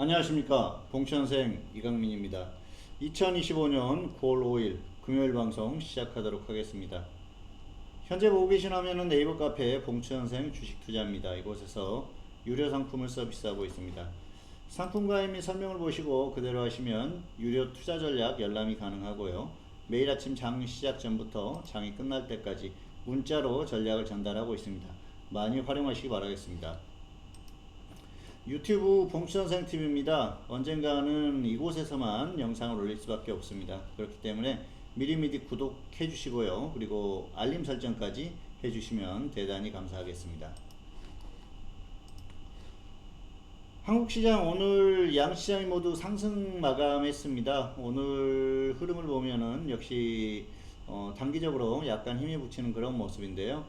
안녕하십니까. 봉천생 이강민입니다. 2025년 9월 5일 금요일 방송 시작하도록 하겠습니다. 현재 보고 계신 화면은 네이버 카페 봉천생 주식투자입니다. 이곳에서 유료 상품을 서비스하고 있습니다. 상품 가입 및 설명을 보시고 그대로 하시면 유료 투자 전략 열람이 가능하고요. 매일 아침 장 시작 전부터 장이 끝날 때까지 문자로 전략을 전달하고 있습니다. 많이 활용하시기 바라겠습니다 유튜브 봉수선생 TV입니다. 언젠가는 이곳에서만 영상을 올릴 수밖에 없습니다. 그렇기 때문에 미리미리 구독해 주시고요. 그리고 알림 설정까지 해 주시면 대단히 감사하겠습니다. 한국 시장 오늘 양 시장이 모두 상승 마감했습니다. 오늘 흐름을 보면은 역시 어, 단기적으로 약간 힘이 붙이는 그런 모습인데요.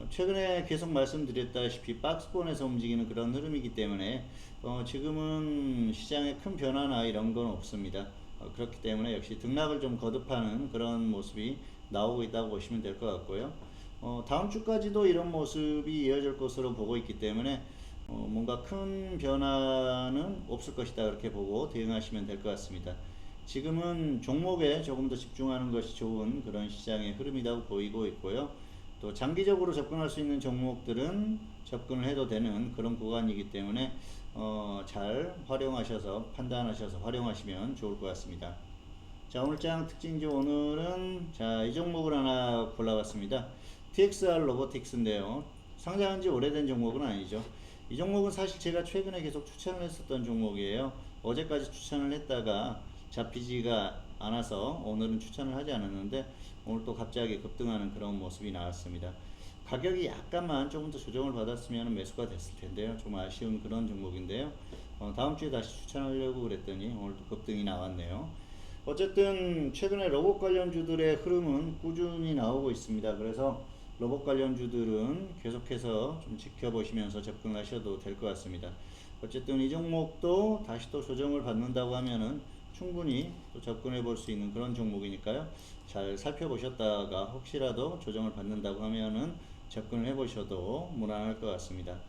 어, 최근에 계속 말씀드렸다시피 박스권에서 움직이는 그런 흐름이기 때문에 어, 지금은 시장에 큰 변화나 이런 건 없습니다. 어, 그렇기 때문에 역시 등락을 좀 거듭하는 그런 모습이 나오고 있다고 보시면 될 것 같고요. 어, 다음 주까지도 이런 모습이 이어질 것으로 보고 있기 때문에 어, 뭔가 큰 변화는 없을 것이다 그렇게 보고 대응하시면 될 것 같습니다. 지금은 종목에 조금 더 집중하는 것이 좋은 그런 시장의 흐름이라고 보이고 있고요. 또 장기적으로 접근할 수 있는 종목들은 접근을 해도 되는 그런 구간이기 때문에 어, 잘 활용하셔서 판단하셔서 활용하시면 좋을 것 같습니다. 자 오늘 장 특징지 오늘은 자이 종목을 하나 골라봤습니다. TXR 로보틱스인데요. 상장한 지 오래된 종목은 아니죠. 이 종목은 사실 제가 최근에 계속 추천을 했었던 종목이에요. 어제까지 추천을 했다가 잡히지가 않아서 오늘은 추천을 하지 않았는데 오늘 또 갑자기 급등하는 그런 모습이 나왔습니다. 가격이 약간만 조금 더 조정을 받았으면 매수가 됐을 텐데요. 좀 아쉬운 그런 종목인데요. 어, 다음 주에 다시 추천하려고 그랬더니 오늘 또 급등이 나왔네요. 어쨌든 최근에 로봇 관련주들의 흐름은 꾸준히 나오고 있습니다. 그래서 로봇 관련주들은 계속해서 좀 지켜보시면서 접근하셔도 될 것 같습니다. 어쨌든 이 종목도 다시 또 조정을 받는다고 하면은 충분히 또 접근해 볼 수 있는 그런 종목이니까요. 잘 살펴보셨다가 혹시라도 조정을 받는다고 하면은 접근을 해 보셔도 무난할 것 같습니다.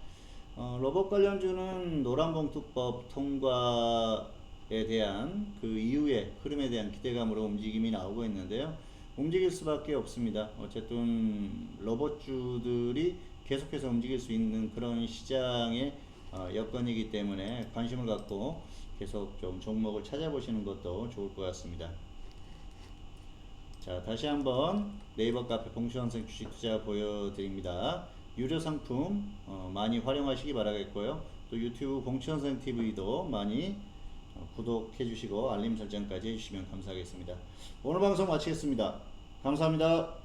어, 로봇 관련주는 노란봉투법 통과에 대한 그 이후의 흐름에 대한 기대감으로 움직임이 나오고 있는데요. 움직일 수밖에 없습니다. 어쨌든 로봇주들이 계속해서 움직일 수 있는 그런 시장의 어, 여건이기 때문에 관심을 갖고 계속 좀 종목을 찾아보시는 것도 좋을 것 같습니다. 자, 다시 한번 네이버 카페 봉수원생 주식 투자 보여드립니다. 유료 상품 어, 많이 활용하시기 바라겠고요. 또 유튜브 봉수원생 TV도 많이 어, 구독해 주시고 알림 설정까지 해주시면 감사하겠습니다. 오늘 방송 마치겠습니다. 감사합니다.